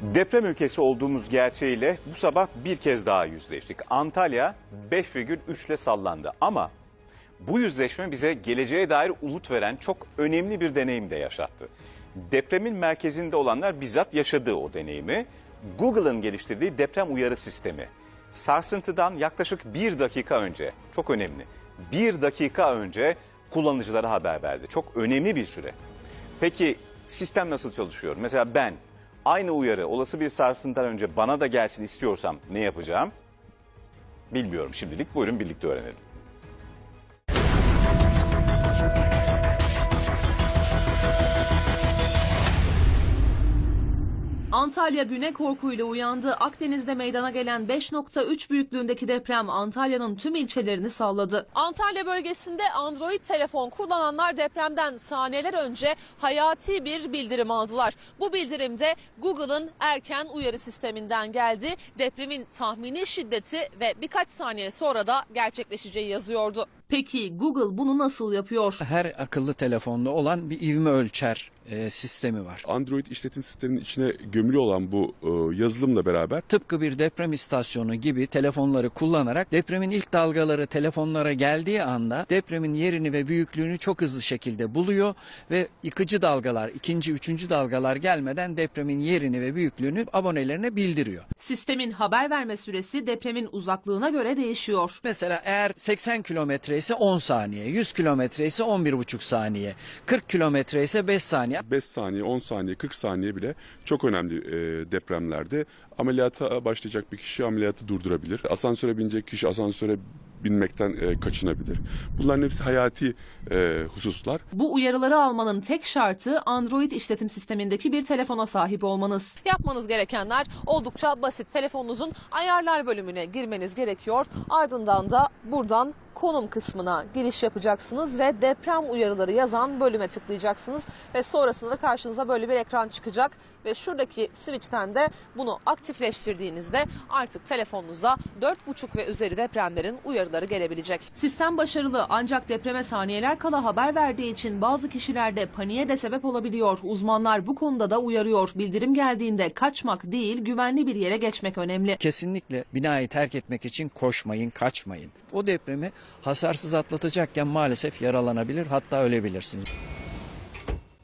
Deprem ülkesi olduğumuz gerçeğiyle bu sabah bir kez daha yüzleştik. Antalya 5,3 ile sallandı ama bu yüzleşme bize geleceğe dair umut veren çok önemli bir deneyim de yaşattı. Depremin merkezinde olanlar bizzat yaşadığı o deneyimi Google'ın geliştirdiği deprem uyarı sistemi. Sarsıntıdan yaklaşık bir dakika önce, çok önemli, bir dakika önce kullanıcılara haber verdi. Çok önemli bir süre. Peki sistem nasıl çalışıyor? Mesela ben aynı uyarı olası bir sarsıntıdan önce bana da gelsin istiyorsam ne yapacağım? Bilmiyorum şimdilik. Buyurun birlikte öğrenelim. Antalya güne korkuyla uyandı. Akdeniz'de meydana gelen 5.3 büyüklüğündeki deprem Antalya'nın tüm ilçelerini salladı. Antalya bölgesinde Android telefon kullananlar depremden saniyeler önce hayati bir bildirim aldılar. Bu bildirimde Google'ın erken uyarı sisteminden geldi. Depremin tahmini şiddeti ve birkaç saniye sonra da gerçekleşeceği yazıyordu. Peki Google bunu nasıl yapıyor? Her akıllı telefonda olan bir ivme ölçer e, sistemi var. Android işletim sisteminin içine gömülü olan bu e, yazılımla beraber Tıpkı bir deprem istasyonu gibi telefonları kullanarak depremin ilk dalgaları telefonlara geldiği anda depremin yerini ve büyüklüğünü çok hızlı şekilde buluyor ve yıkıcı dalgalar, ikinci, üçüncü dalgalar gelmeden depremin yerini ve büyüklüğünü abonelerine bildiriyor. Sistemin haber verme süresi depremin uzaklığına göre değişiyor. Mesela eğer 80 kilometre ise 10 saniye, 100 kilometre ise 11,5 saniye, 40 kilometre ise 5 saniye. 5 saniye, 10 saniye, 40 saniye bile çok önemli e, depremlerde ameliyata başlayacak bir kişi ameliyatı durdurabilir. Asansöre binecek kişi asansöre binmekten e, kaçınabilir. Bunların hepsi hayati e, hususlar. Bu uyarıları almanın tek şartı Android işletim sistemindeki bir telefona sahip olmanız. Yapmanız gerekenler oldukça basit. Telefonunuzun ayarlar bölümüne girmeniz gerekiyor. Ardından da buradan konum kısmına giriş yapacaksınız ve deprem uyarıları yazan bölüme tıklayacaksınız ve sonrasında da karşınıza böyle bir ekran çıkacak ve şuradaki switch'ten de bunu aktifleştirdiğinizde artık telefonunuza 4,5 ve üzeri depremlerin uyarıları gelebilecek. Sistem başarılı ancak depreme saniyeler kala haber verdiği için bazı kişilerde paniğe de sebep olabiliyor. Uzmanlar bu konuda da uyarıyor. Bildirim geldiğinde kaçmak değil güvenli bir yere geçmek önemli. Kesinlikle binayı terk etmek için koşmayın, kaçmayın. O depremi hasarsız atlatacakken maalesef yaralanabilir hatta ölebilirsiniz.